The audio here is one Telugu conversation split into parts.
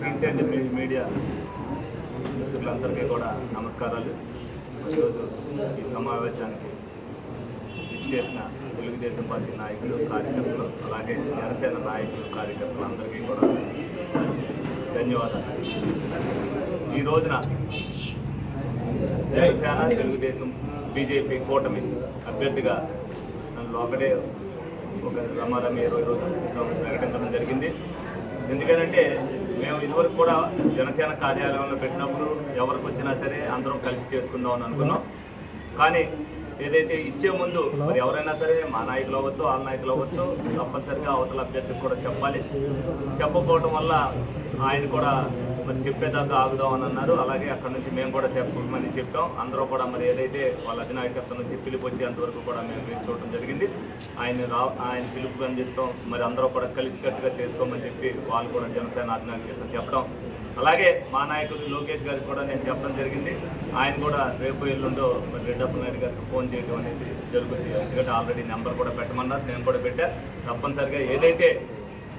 ప్రింట్ అండ్ మీడియా మిత్రులందరికీ కూడా నమస్కారాలు. ఈరోజు ఈ సమావేశానికి ఇచ్చేసిన తెలుగుదేశం పార్టీ నాయకులు కార్యకర్తలు అలాగే జనసేన నాయకులు కార్యకర్తలు అందరికీ కూడా ధన్యవాదాలు. ఈ రోజున జనసేన తెలుగుదేశం బీజేపీ కూటమి అభ్యర్థిగా నన్ను ఒకటే ఒక రమారమి ఇరవై రోజుల క్రితం ప్రకటించడం జరిగింది. ఎందుకంటే మేము ఇదివరకు కూడా జనసేన కార్యాలయంలో పెట్టినప్పుడు ఎవరికి వచ్చినా సరే అందరం కలిసి చేసుకుందాం అని అనుకున్నాం. కానీ ఏదైతే ఇచ్చే ముందు మరి ఎవరైనా సరే మా నాయకులు అవ్వచ్చు వాళ్ళ నాయకులు అవ్వచ్చు తప్పనిసరిగా అవతల అభ్యర్థికి కూడా చెప్పాలి. చెప్పకపోవడం వల్ల ఆయన కూడా మరి చెప్పేదాకా ఆగుదాం అని అన్నారు. అలాగే అక్కడ నుంచి మేము కూడా చెప్పమని చెప్పాం. అందరూ కూడా మరి ఏదైతే వాళ్ళ అధినాయకత్వం నుంచి పిలుపు వచ్చేంతవరకు కూడా మేము వేచి చూడటం జరిగింది. ఆయన రా ఆయన పిలుపు అందించడం మరి అందరూ కూడా కలిసికట్టుగా చేసుకోమని చెప్పి వాళ్ళు కూడా జనసేన అధినాయకత్వం చెప్పడం అలాగే మా నాయకుడు లోకేష్ గారికి కూడా నేను చెప్పడం జరిగింది. ఆయన కూడా రేపు ఎల్లుండో మరి రెడ్డప్ప నాయుడు గారికి ఫోన్ చేయడం అనేది జరుగుతుంది. ఎందుకంటే ఆల్రెడీ నెంబర్ కూడా పెట్టమన్నారు. నేను కూడా పెట్టా. తప్పనిసరిగా ఏదైతే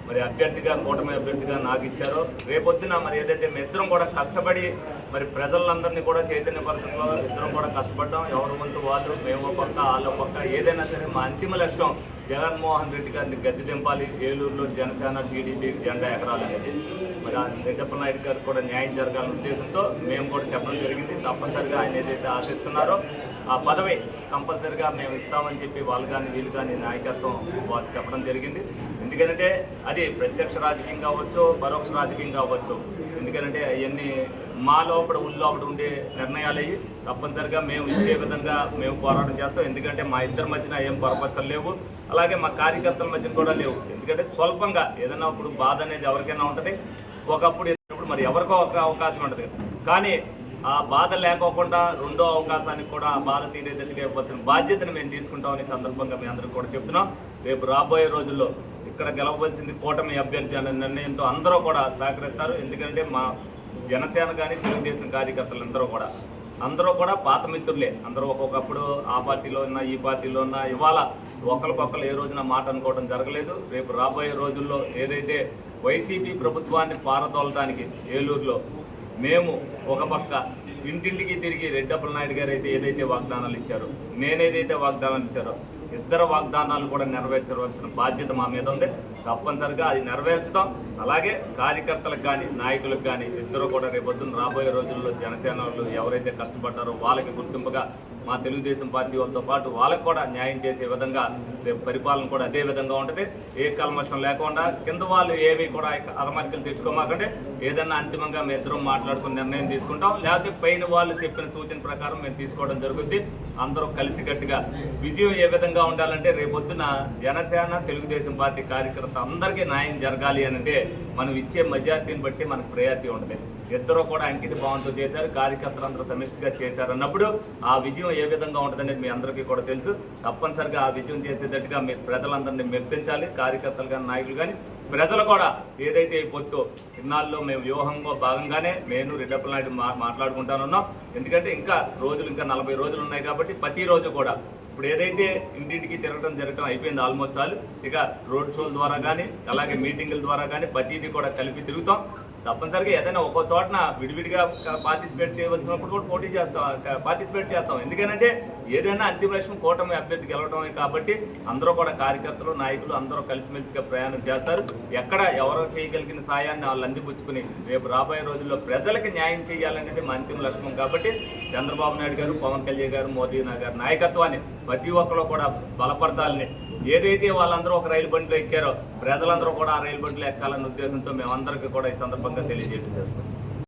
మరి అభ్యర్థిగా కూటమి అభ్యర్థిగా నాకు ఇచ్చారో రేపొద్దున మరి ఏదైతే మేము ఇద్దరం కూడా కష్టపడి మరి ప్రజలందరినీ కూడా చైతన్యపరచడంలో ఇద్దరం కూడా కష్టపడ్డాం. ఎవరి వంతు వాళ్ళు మేము పక్క వాళ్ళ పక్క ఏదైనా సరే మా అంతిమ లక్ష్యం జగన్మోహన్ రెడ్డి గారిని గద్దె దింపాలి. ఏలూరులో జనసేన టీడీపీ జెండా ఎకరాలు మరి ఆ రెడ్డప్ప నాయుడు గారికి కూడా న్యాయం జరగాలనే ఉద్దేశంతో మేము కూడా చెప్పడం జరిగింది. తప్పనిసరిగా ఆయన ఏదైతే ఆశిస్తున్నారో ఆ పదవి కంపల్సరిగా మేము ఇస్తామని చెప్పి వాళ్ళు కానీ వీళ్ళు కానీ నాయకత్వం వాళ్ళు చెప్పడం జరిగింది. ఎందుకంటే అది ప్రత్యక్ష రాజకీయం కావచ్చు పరోక్ష రాజకీయం కావచ్చు. ఎందుకంటే అవన్నీ మా లోపల ఉల్లు లోపల ఉండే నిర్ణయాలు అయ్యి తప్పనిసరిగా మేము ఇచ్చే విధంగా మేము పోరాటం చేస్తాం. ఎందుకంటే మా ఇద్దరి మధ్యన ఏం పొరపచ్చలు లేవు. అలాగే మా కార్యకర్తల మధ్యన కూడా లేవు. ఎందుకంటే స్వల్పంగా ఏదైనా ఇప్పుడు బాధ అనేది ఎవరికైనా ఉంటుంది. ఒకప్పుడు ఇప్పుడు మరి ఎవరికో ఒక అవకాశం ఉంటుంది. కానీ ఆ బాధ లేకోకుండా రెండో అవకాశానికి కూడా ఆ బాధ తీరేటట్టుగా ఇవ్వాల్సిన బాధ్యతను మేము తీసుకుంటామని సందర్భంగా మేము అందరికీ కూడా చెప్తున్నాం. రేపు రాబోయే రోజుల్లో ఇక్కడ గెలవవలసింది కూటమి అభ్యర్థి అనే నిర్ణయంతో అందరూ కూడా సహకరిస్తారు. ఎందుకంటే మా జనసేన కానీ తెలుగుదేశం కార్యకర్తలు అందరూ కూడా. అందరూ కూడా పాత మిత్రులే. అందరూ ఒక్కొక్కప్పుడు ఆ పార్టీలో ఉన్న ఈ పార్టీలో ఉన్న ఇవాళ ఒకరికొకరు ఏ రోజున మాట అనుకోవడం జరగలేదు. రేపు రాబోయే రోజుల్లో ఏదైతే వైసీపీ ప్రభుత్వాన్ని పారదోలడానికి ఏలూరులో మేము ఒక పక్క ఇంటింటికి తిరిగి రెడ్డప్పల నాయుడు గారు అయితే ఏదైతే వాగ్దానాలు ఇచ్చారో నేనేదైతే వాగ్దానాలు ఇచ్చారో ఇద్దరు వాగ్దానాలు కూడా నెరవేర్చవలసిన బాధ్యత మా మీద ఉంది. తప్పనిసరిగా అది నెరవేర్చడం అలాగే కార్యకర్తలకు కానీ నాయకులకు కానీ ఇద్దరు కూడా రేపొద్దున రాబోయే రోజుల్లో జనసేన వాళ్ళు ఎవరైతే కష్టపడ్డారో వాళ్ళకి గుర్తింపుగా మా తెలుగుదేశం పార్టీ వాళ్ళతో పాటు వాళ్ళకు కూడా న్యాయం చేసే విధంగా రేపు పరిపాలన కూడా అదే విధంగా ఉంటుంది. ఏ కల్మషం లేకుండా కింద వాళ్ళు ఏవి కూడా అరమరికలు తెచ్చుకోమాకంటే ఏదన్నా అంతిమంగా మేము ఇద్దరం మాట్లాడుకుని నిర్ణయం తీసుకుంటాం. లేకపోతే పైన వాళ్ళు చెప్పిన సూచన ప్రకారం మేము తీసుకోవడం జరుగుద్ది. అందరూ కలిసికట్టుగా విజయం ఏ విధంగా ఉండాలంటే రేపొద్దున జనసేన తెలుగుదేశం పార్టీ కార్యకర్త అందరికీ న్యాయం జరగాలి అని అంటే మనం ఇచ్చే మెజార్టీని బట్టి మనకు ప్రయారిటీ ఉంటుంది ఇద్దరు కూడా అంకిత భావంతో చేశారు కార్యకర్తలు అందరూ సమిష్టిగా చేశారు అన్నప్పుడు ఆ విజయం ఏ విధంగా ఉంటుందనేది మీ అందరికీ కూడా తెలుసు. తప్పనిసరిగా ఆ విజయం చేసేటట్టుగా మీరు ప్రజలందరినీ మెప్పించాలి కార్యకర్తలు కానీ నాయకులు కానీ ప్రజలు కూడా ఏదైతే ఈ పొత్తు ఇన్నాళ్ళు మేము వ్యూహంలో భాగంగానే నేను రెడ్డప్పల నాయుడు మా మాట్లాడుకుంటానున్నాం. ఎందుకంటే ఇంకా రోజులు ఇంకా నలభై రోజులు ఉన్నాయి కాబట్టి ప్రతిరోజు కూడా ఇప్పుడు ఏదైతే ఇంటింటికి తిరగడం జరగడం అయిపోయింది ఆల్మోస్ట్ ఆల్ ఇక రోడ్ షోల ద్వారా కానీ అలాగే మీటింగుల ద్వారా కానీ ప్రతిదీ కూడా కలిపి తిరుగుతాం. తప్పనిసరిగా ఏదైనా ఒక్కో చోటన విడివిడిగా పార్టిసిపేట్ చేయవలసినప్పుడు కూడా పోటీ చేస్తాం పార్టిసిపేట్ చేస్తాం. ఎందుకంటే ఏదైనా అంతిమ లక్ష్యం కూటమి అభ్యర్థి గెలవడమే కాబట్టి అందరూ కూడా కార్యకర్తలు నాయకులు అందరూ కలిసిమెలిసిగా ప్రయాణం చేస్తారు. ఎక్కడ ఎవరో చేయగలిగిన సాయాన్ని వాళ్ళు అందిపుచ్చుకుని రేపు రాబోయే రోజుల్లో ప్రజలకు న్యాయం చేయాలనేది మా అంతిమ లక్ష్యం కాబట్టి చంద్రబాబు నాయుడు గారు పవన్ కళ్యాణ్ గారు మోదీ గారి నాయకత్వాన్ని ప్రతి ఒక్కరు కూడా బలపరచాలని ఏదైతే వాళ్ళందరూ ఒక రైలు బండిలో ఎక్కారో ప్రజలందరూ కూడా ఆ రైలు బండిలో ఎక్కాలన్న ఉద్దేశంతో మేమందరికీ కూడా ఈ సందర్భంగా తెలియజేయడం జరుగుతుంది.